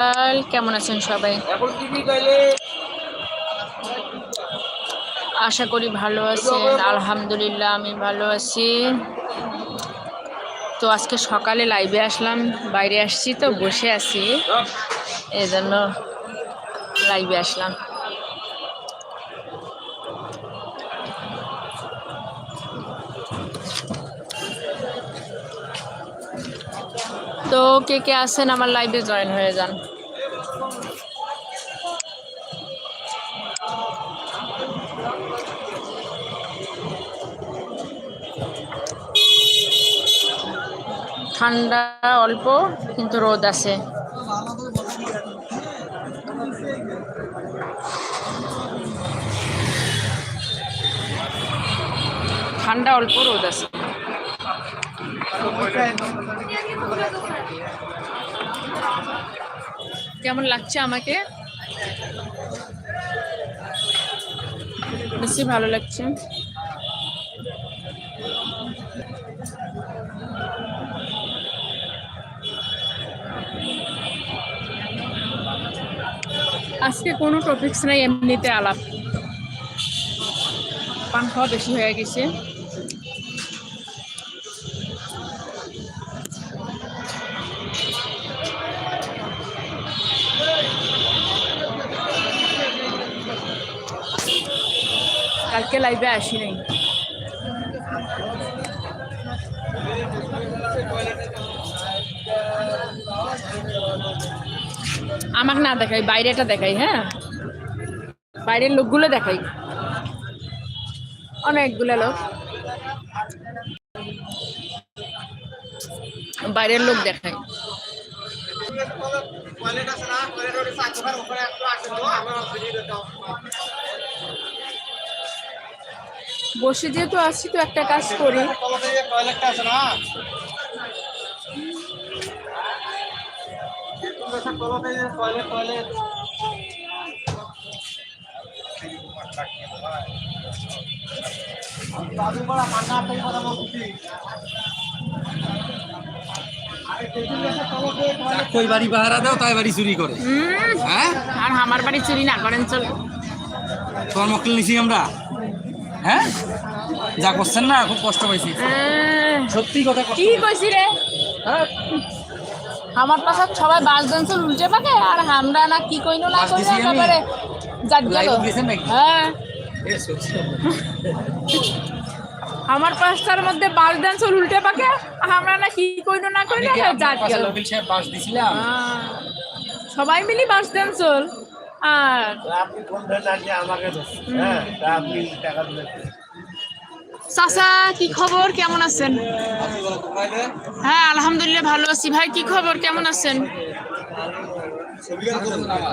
সকাল কেমন আছেন সবাই? আশা করি ভালো আছেন আলহামদুলিল্লাহ আমি ভালো আছি। তো আজকে সকালে লাইভে আসলাম বাইরে আসছি তো বসে আছি। এই জন্য লাইভে আসলাম। তো কে কে আছেন? আমার লাইভে জয়েন হয়ে যান। ঠান্ডা অল্প, কিন্তু রোদ আছে। ঠান্ডা অল্প, রোদ আছে। কেমন লাগছে আমাকে? বেশি ভালো লাগছে। আজকে কোনো টপিকস নাই, এমনিতে আলাপ। পান খাওয়া বেশি হয়ে গেছে। কালকে লাইভে আসি নাই। আমাকে না দেখাই, বাইরেটা দেখাই হ্যাঁ? বাইরের লোকগুলো দেখাই। অনেকগুলো লোক। বাইরের লোক দেখাই। বসে যেহেতু আসছি তো একটা কাজ করি। কই বাড়ি পাহারা দাও তাই বাড়ি চুরি করে। হ্যাঁ? আর আমার বাড়ি চুরি না করেন চল। তোমার মক্কেল নিছি আমরা। হ্যাঁ? যা করছেন না খুব কষ্ট পাইছি। সত্যি কথা কি কইছি রে? হ্যাঁ? আমার পাশে সবাই বাস দেনছে উল্টে পাকে আর আমরা না কি কইনো না কইনো একেবারে যাক গেল? হ্যাঁ। আমার পাঁচটার মধ্যে বাস দেনছে উল্টে পাকে আর আমরা না কি কইনো না কইনো পাশে গেল। আহ, সবাই মিলি বাস দেনছল আর আপনি ফোন ধরে আমাকে দেন। হ্যাঁ তা আপনি টাকা দিলেন চাচা, কি খবর? কেমন আছেন? হ্যাঁ আলহামদুলিল্লাহ ভালো আছি। ভাই, কি খবর? কেমন আছেন?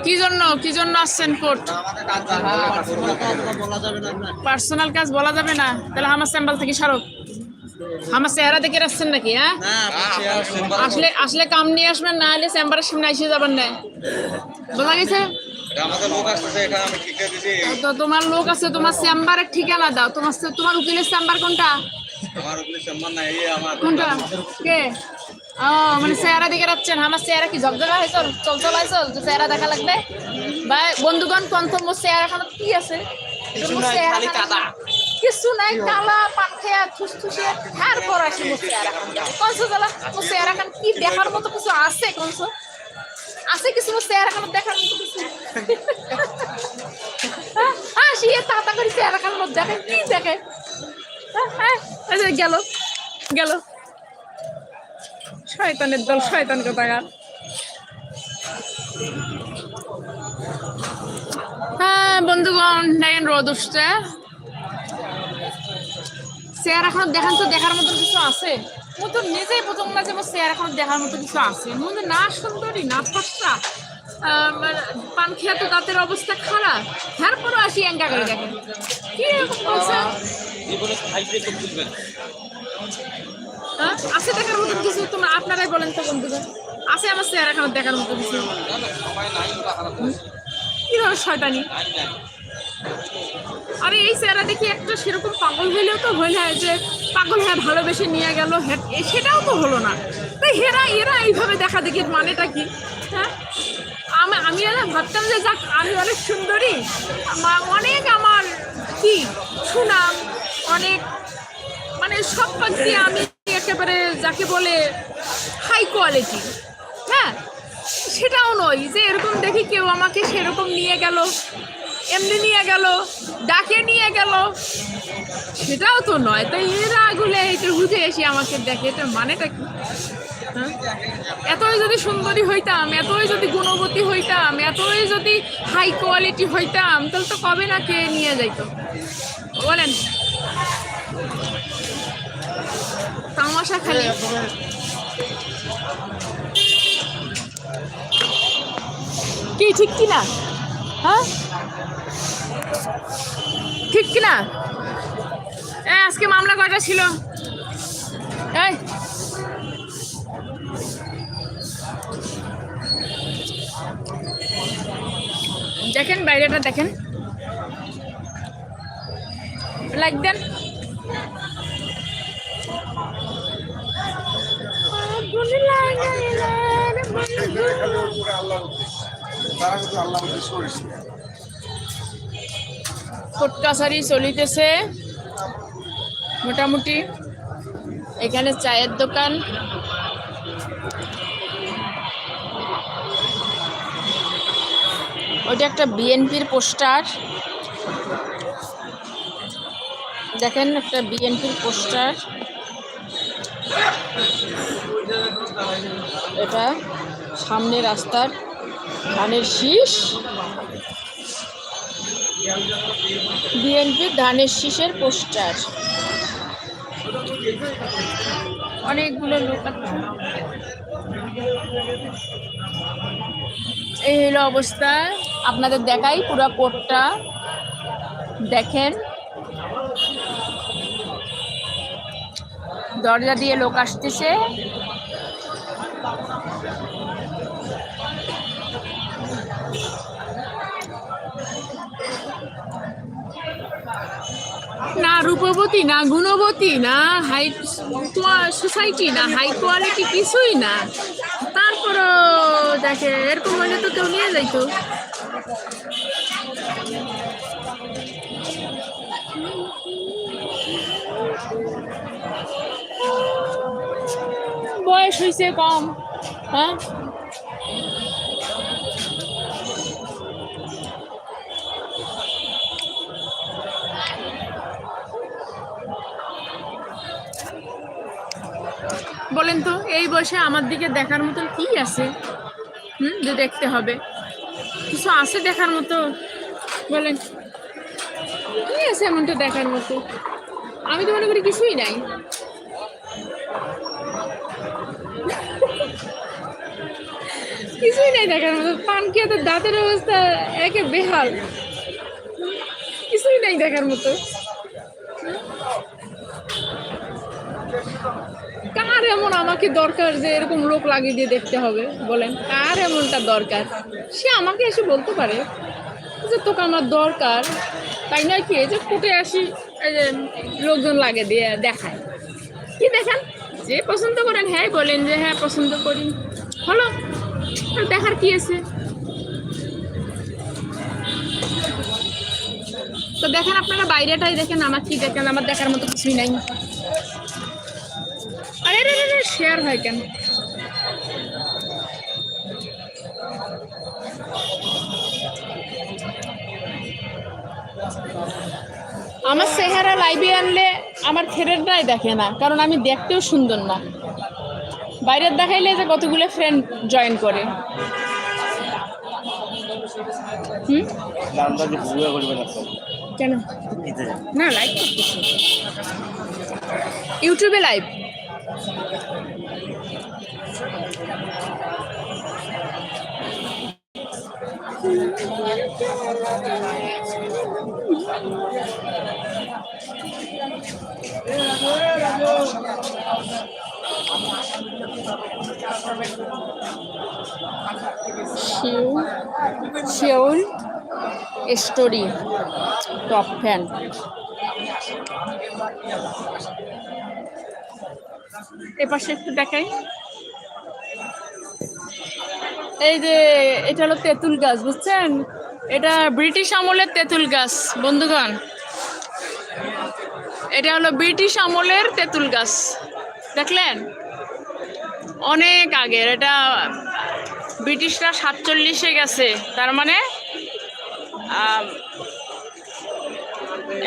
কি জন্য? কি জন্য আসছেন কোর্ট? পার্সোনাল কাজ বলা যাবে না। তাহলে আমার স্যাম্বল থেকে সারো। আমার চেহারা দেখে আসছেন নাকি হ্যাঁ? আসলে আসলে কাম নিয়ে আসবেন, না হলে চেম্বারের সামনে এসে যাবেন না। বোঝা গেছে? আমাদের লোক আসতেছে এখানে আমি ঠিক করে দিছি। তো তোমার লোক আছে তোমার চেম্বারের ঠিকানা দাও। তোমার তোমার উকিলের চেম্বার কোনটা? কোনটা? কে? ও মানে চেহারা দেখে রাখছেন। আমার চেহারা কি ঝকঝকা হয়েছিল চল চল হয়েছিল চেহারা দেখা লাগবে? বা বন্ধুগণ কনফার্ম মোর চেহারা কি আছে? কিছু নাই কালা পান খেয়া থুসথুসে হার পর আসি মোর চেহারা খান। কনসো জ্বালা মোর কি দেখার মতো কিছু আছে কনসো? আছে কিছু চেহারা খানো দেখার মতো কিছু। আসি এ তাতা করে চেহারা মধ্যে দেখে কি দেখে? হ্যাঁ, হ্যাঁ, গেল গেল। শয়তানের দল শয়তান কোথাকার হ্যাঁ বন্ধুগণ দেখেন রোদ উঠছে। চেয়ার এখন দেখান তো দেখার মতো কিছু আছে? ও তো নিজেই প্রথম না যে আমার চেয়ার এখন দেখার মতো কিছু আছে। মধ্যে না সুন্দরী না মানে পান খেয়া তো দাঁতের অবস্থা খারাপ। তারপরও আসি এঙ্কা করে দেখেন কি এরকম বলছে? আছে দেখার মতো কিছু? তোমরা আপনারাই বলেন তো বন্ধুগণ আছে আমার চেহারা খারাপ দেখার মতো কিছু? কীভাবে শয়তানি? আরে এই চেহারা দেখি একটা সেরকম পাগল হইলেও তো হইলে যে পাগল হ্যাঁ ভালোবেসে নিয়ে গেল হ্যাঁ সেটাও তো হলো না। তাই হেরা, এরা এইভাবে দেখা দেখি মানেটা কি? হ্যাঁ? আমি না ভাবতাম যে যাক, আমি অনেক সুন্দরী আমা- অনেক আমার কি সুনাম, অনেক মানে সব পাক দিয়ে আমি একেবারে যাকে বলে হাই কোয়ালিটি হ্যাঁ? সেটাও নয় যে এরকম দেখি কেউ আমাকে সেরকম নিয়ে গেল। এমনি নিয়ে গেল, ডাকে নিয়ে গেল। সেটাও তো নয় তো এরা গুলে একটু বুঝে এসে আমাকে দেখে, এটা মানেটা কি? হ্যাঁ? এতই যদি সুন্দরী হইতাম, এতই যদি গুণবতী হইতাম, এতই যদি হাই কোয়ালিটি হইতাম, তাহলে তো কবে না কে নিয়ে যাইতো? বলেন। তামাশা খালি। কি, ঠিক কি না হ্যাঁ? ঠিক কি না এই, আজকে মামলা কয়টা ছিল? দেখেন বাইরেটা দেখেন। লাইক দেন কোর্ট কাছারি চলিতেছে। মোটামুটি এখানে চায়ের দোকান। ওইটা একটা বিএনপির পোস্টার। দেখেন একটা বিএনপির পোস্টার। এটা সামনে রাস্তার ধানের শীষ। বিএনপির ধানের শীষের পোস্টার। অনেকগুলো লোক এই হলো অবস্থা। আপনাদের দেখাই পুরো কোটটা। দেখেন। দরজা দিয়ে লোক আসতেছে না রূপবতী না গুণবতী না হাই সোসাইটি না হাই কোয়ালিটি কিছুই না। তারপরও দেখে, এরকম হলে তো কেউ নিয়ে যাইতো। বয়স হয়েছে কম হ্যাঁ? বলেন তো, এই বয়সে আমার দিকে দেখার মতন কি আছে? হুম, যে দেখতে হবে। কিছু আছে দেখার মতো? বলেন। কি আছে এমনটা দেখার মতো? আমি তো মনে করি কিছুই নাই। কিছুই নাই দেখার মতো। পান খেতে দাঁতের অবস্থা একে বেহাল। কিছুই নাই দেখার মতো। এমন আমাকে দরকার যে এরকম লোক লাগিয়ে দিয়ে দেখতে হবে, বলেন কার এমনটা দরকার। সে আমাকে এসে বলতে পারে যে, তোকে আমার দরকার। তাই নয় কি যে ফুটে আসি লোকজন লাগে দিয়ে দেখায়। কি দেখান? যে পছন্দ করেন হ্যাঁ বলেন যে হ্যাঁ পছন্দ করি। হলো, দেখার কি আছে? তো দেখেন, আপনারা বাইরেটাই দেখেন, আমার কি দেখেন, আমার দেখার মতো কিছুই নাই। আরে রে রে শেয়ার হয় কেন? আমার চেহারা লাইভে আনলে আমার ফ্রেন্ডরাই দেখে না কারণ আমি দেখতেও সুন্দর না। বাইরের দেখাইলে যে কতগুলো ফ্রেন্ড জয়েন করে। কেন? না লাইভ ইউটিউবে লাইভ শিউল স্টোরি টপ ফ্যান। এপাশে একটু দেখাই। এই যে, এটা হলো তেঁতুল গাছ, বুঝছেন? এটা ব্রিটিশ আমলের তেঁতুল গাছ, বন্ধুগণ। এটা হলো ব্রিটিশ আমলের তেঁতুল গাছ, দেখলেন? অনেক আগের, এটা ব্রিটিশরা সাতচল্লিশে গেছে, তার মানে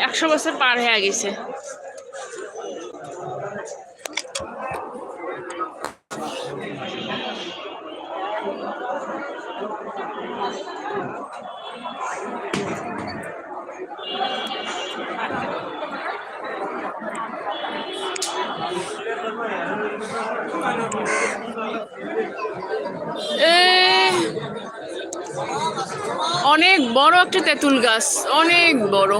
একশো বছর পার হয়ে গেছে এ অনেক বড় একটা তেঁতুল গাছ অনেক বড়।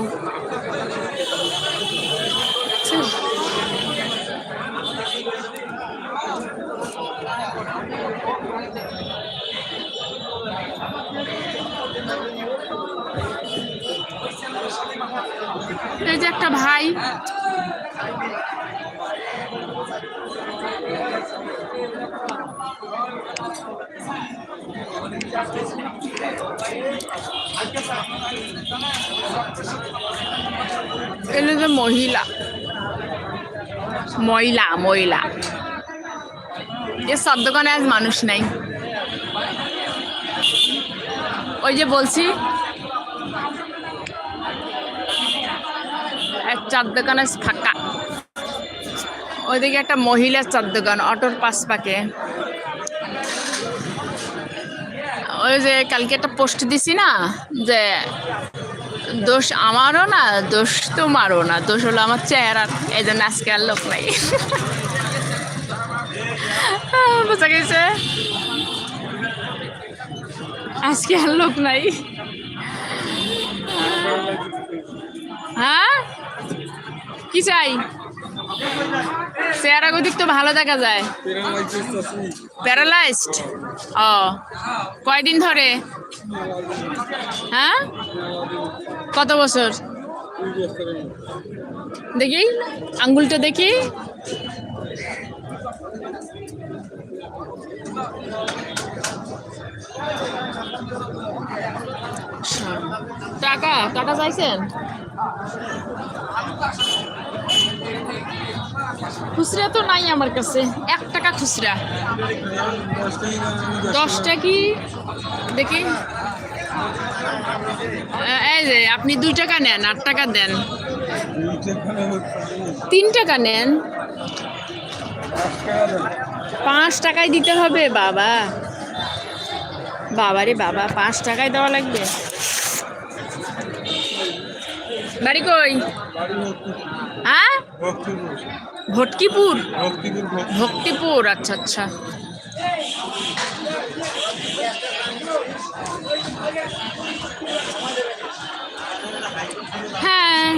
এই যে একটা ভাই। এলো যে মহিলা। মহিলা মহিলা এ সব দোকানে আজ মানুষ নাই। ওই যে বলছি, এক চার দোকান ফাঁকা। ওইদিকে একটা মহিলার চার দোকান অটোর পাশ পাকে। ওই যে কালকে একটা পোস্ট দিছি না, যে দোষ আমারও না, দোষ তোমারও না, দোষ হলো আমার চেহারার এই জন্য আজকে আর লোক নাই। বোঝা গেছে? আজকে আর লোক নাই। হ্যাঁ? কি চাই? চেহারা গদিক তো ভালো দেখা যায়। প্যারালাইজড ও। কয়দিন ধরে? হ্যাঁ? কত বছর? দেখি, আঙ্গুলটা দেখি। টাকা টাকা চাইছেন? খুচরা তো নাই আমার কাছে, এক টাকা খুচরা। দশটা কি? দেখি। এই যে, আপনি দুই টাকা নেন, আট টাকা দেন। তিন টাকা নেন? পাঁচ টাকায় দিতে হবে, বাবা। বাবা রে বাবা, পাঁচ টাকায় দেওয়া লাগবে? বাড়ি কই? হ্যাঁ? ভটকিপুর? ভক্তিপুর আচ্ছা আচ্ছা। হ্যাঁ।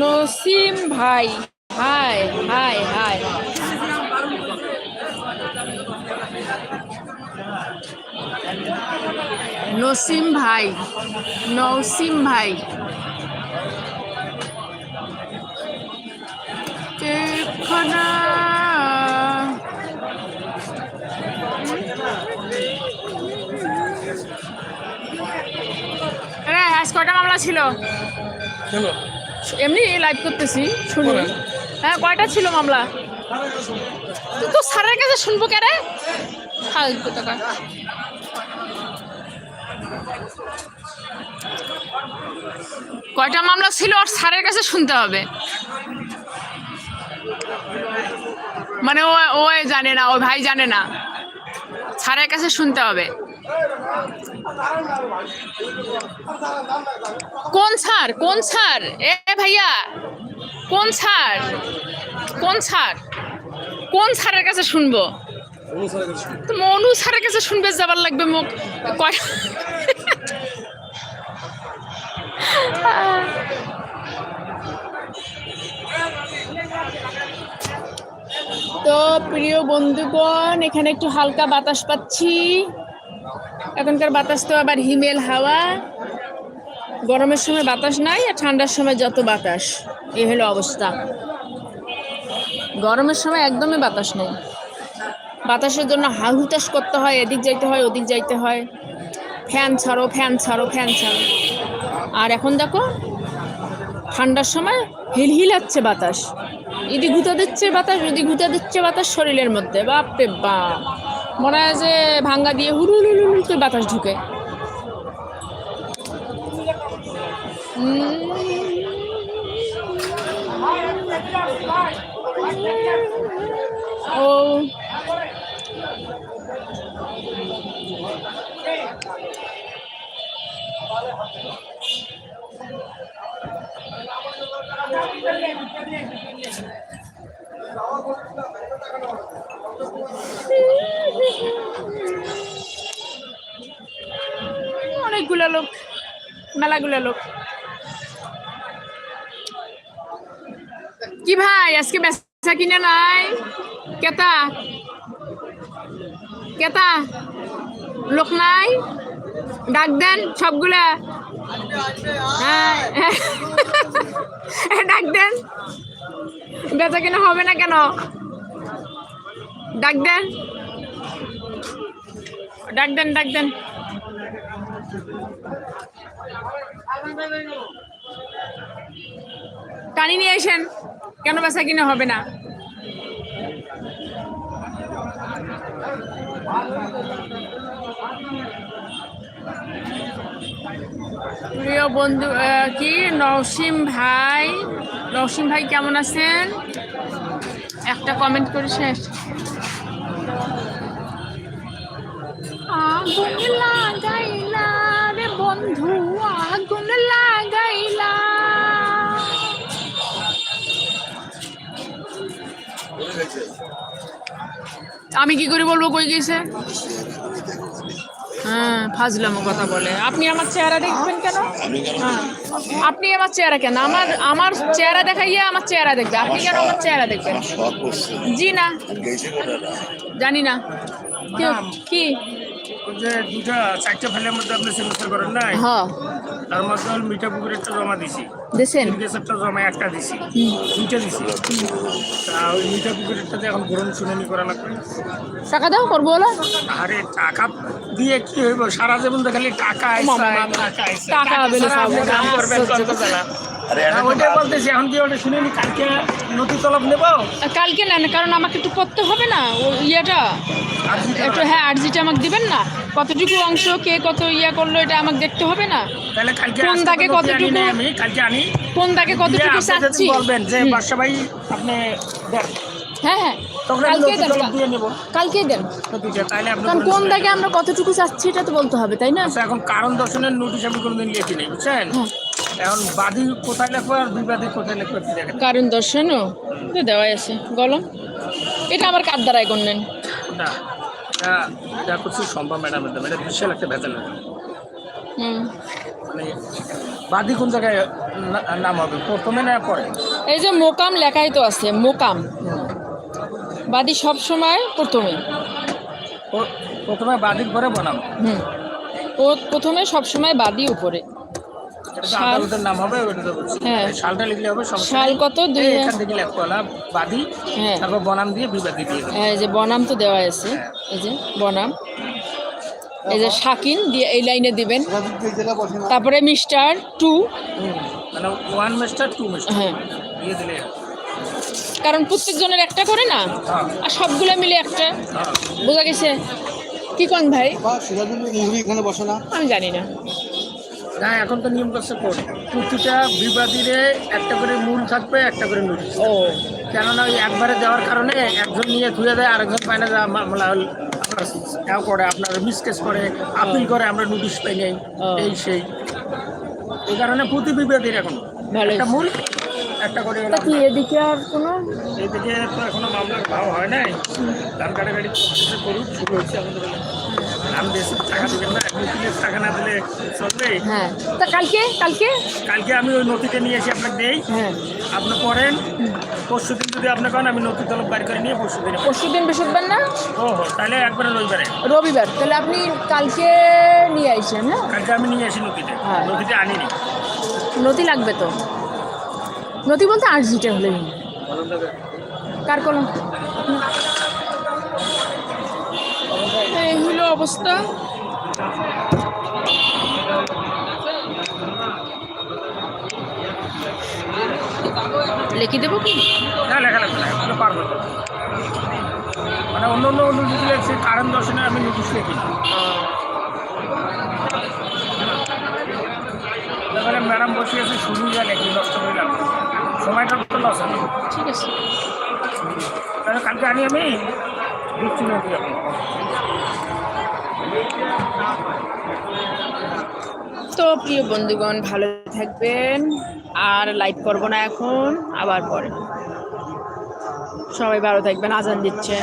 নসিম ভাই হাই হাই হাই নসিম ভাই নসিম ভাই। রে আজ কটা মামলা ছিল? এমনি লাইভ করতেছি শুনি। হ্যাঁ কয়টা ছিল মামলা? তো স্যারের কাছে শুনব কে রে? কয়টা মামলা ছিল আর স্যারের কাছে শুনতে হবে। মানে ও ও জানে না ও ভাই জানে না। স্যারের কাছে শুনতে হবে। কোন স্যার? কোন স্যার? এ ভাইয়া কোন স্যার? কোন স্যার? কোন স্যারের কাছে শুনব? মনু স্যারের কাছে শুনবে। যাবার লাগবে মুখ কয় তো প্রিয় বন্ধুগণ, এখানে একটু হালকা বাতাস পাচ্ছি। এখনকার বাতাস তো আবার হিমেল হাওয়া। গরমের সময় বাতাস নাই আর ঠান্ডার সময় যত বাতাস, এ হলো অবস্থা। গরমের সময় একদমই বাতাস নেই। বাতাসের জন্য হাহুতাস করতে হয়, এদিক যাইতে হয়, ওদিক যাইতে হয়। ফ্যান ছাড়ো ফ্যান ছাড়ো ফ্যান ছাড়ো। আর এখন দেখো, ঠান্ডার সময় হিল হিলহিলাচ্ছে বাতাস। এদিক ঘুতে দিচ্ছে বাতাস ওদিক ঘুতে দিচ্ছে বাতাস শরীরের মধ্যে। বাপরে বাপ। মনে হয় যে ভাঙ্গা দিয়ে হুলু হুলু হুলু করে বাতাস ঢুকে। ও। অনেকগুলো লোক, মেলাগুলো লোক। কি ভাই, আজকে বেচা কিনে নাই? কেতা? কেতা? লোক নাই? ডাক দেন সবগুলা। হ্যাঁ। ডাক দেন। বেচা কিনা হবে না কেন? ডাক দেন। ডাক দেন ডাক দেন। টানি নিয়ে এসেন। কেন বেচা কিনে হবে না? প্রিয় বন্ধু কি? নসিম ভাই। নসিম ভাই কেমন আছেন? একটা কমেন্ট করে শেষ। আগুন লাগাইলা রে বন্ধু আগুন লাগাইলা। আমি কি করে বলব কই গেছে? হ্যাঁ ফাজলামো কথা বলে। আপনি আমার চেহারা দেখবেন কেন? হ্যাঁ। আপনি আমার চেহারা কেন? আমার আমার চেহারা দেখাইয়া আমার চেহারা দেখবে। আপনি কেন আমার চেহারা দেখবেন? জি না। জানি না। কি- যে দুটা চারটা ফাইলের মধ্যে আপনি সেমিস্টার করেন নাই হ। তার মধ্যে হল মিঠা পুকুরেরটা জমা দিছি। জমা একটা দিছি। দুইটা দিছি। তা ওই মিঠা পুকুরেরটাতে এখন গ্রহণ শুনানি করা লাগবে। টাকা দাও করব আরে টাকা দিয়ে কি হইব? সারা জীবন তো খালি টাকা। কাম করবেন না, কালকে নথি তলব নেব? কালকে নেন কারণ আমাকে একটু করতে হবে না ও ইয়েটা। আর একটু হ্যাঁ আর্জিটা আমাকে দিবেন না। কতটুকু অংশ কে কত ইয়া করল এটা আমাকে দেখতে হবে না? তাহলে কালকে কোন দাগে কতটুকু- আমি কালকে আনি কোন দাগে কতটুকু চাচ্ছি বলবেন যে হুম। ভাই আপনি দেন। হ্যাঁ হ্যাঁ। কালকে দেন। কালকে দেন। কারণ কোন। দাগে আমরা কতটুকু চাচ্ছি এটা তো বলতে হবে তাই না? আচ্ছা, এখন কারণ দর্শনের নোটিশ আমি কোনোদিন লিখি নেই বুঝছেন? হ্যাঁ। এখন বাদী কোথায় লেখবো আর বিবাদী কোথায় লেখবো কারণ দর্শনও? দেওয়াই আছে। গলম এটা আবার কার দ্বারাই করলেন না এটা এটা করছি সম্ভব ম্যাডামের দাম এটা বিশাল একটা ভেতর মানে বাদী কোন জায়গায় নাম হবে? প্রথমে না পরে? এই যে মোকাম লেখাই তো আছে মোকাম। বাদি সব সময় প্রথমে। প্রথমে বাদীর পরে বনাম হুম। প্রথমে সব সময় বাদি উপরে। শাল। নাম হবে হ্যাঁ। শালটা লিখলে হবে শাল কত? দুই এখান থেকে লেখতে হলো হ্যাঁ। তারপর বনাম দিয়ে বিবাদী দিয়ে দেবে। এই যে বনাম তো দেওয়া আছে। এই যে বনাম। এই যে শাকিন দিয়ে এই লাইনে দিবেন। তারপরে মিস্টার টু। মানে ওয়ান মাস্টার টু মাস্টার হ্যাঁ। দিয়ে দিলে কারণ প্রত্যেকজনের একটা করে না? হ্যাঁ। আর সবগুলো মিলে একটা। হ্যাঁ। বোঝা গেছে? কি কোন ভাই? বা এখানে বসে না? আমি জানি না। না এখন তো নিয়ম করছে কোর্ট। প্রতিটা বিবাদীরে একটা করে মূল থাকবে একটা করে নোটিশ ও। কেননা ওই একবারে দেওয়ার কারণে একজন নিয়ে ধুয়ে দেয় আরেকজন পায় না মামলা হল আপনার করে আপনার মিসকেস করে আপিল করে আমরা নোটিশ পাই নাই এই সেই। এই কারণে প্রতি বিবাদীর এখন একটা মূল একটা করে কি এদিকে আর কোনো? এইদিকে তো এখনও মামলার ভাও হয় নাই। ধান কাটাকাটি করতেছে, করুক শুরু হচ্ছে আমাদের টাকা দেবেন না উকিলের টাকা না দিলে চলবে। হ্যাঁ। তা কালকে কালকে? কালকে আমি ওই নথিটা নিয়ে এসে আপনাকে দেই। হ্যাঁ। আপনি পড়েন। পরশু দিন যদি আপনি করেন আমি নথি তলব বাইর করে নিয়ে পরশু দিন পরশু দিন বৃহস্পতিবার না? ও হো তাহলে একবারে রবিবারে। রবিবার। তাহলে আপনি কালকে নিয়ে আইসেন হ্যাঁ? কালকে আমি নিয়ে আসি নথিটা হ্যাঁ। নথিটা আনিনি। নথি লাগবে তো? নথি বলতে আর্জিটা হলেই হলো। কার কলম? অবস্থা। লিখে দেবো কি? না, লেখা লাগবে পারব। মানে অন্য অন্য অনুযায়ী লেখছি, কারণ দর্শনে আমি নোটিশ লিখি। ম্যাডাম বসে আছে শুরু যা লেখি, নষ্ট হয়ে যাবে। সময়টা তো লস হবে ঠিক আছে। তাহলে কালকে আনি আমি দিচ্ছি না দিয়ে তো প্রিয় বন্ধুগণ ভালো থাকবেন আর লাইভ করব না এখন আবার পরে। সবাই ভালো থাকবেন আজান দিচ্ছে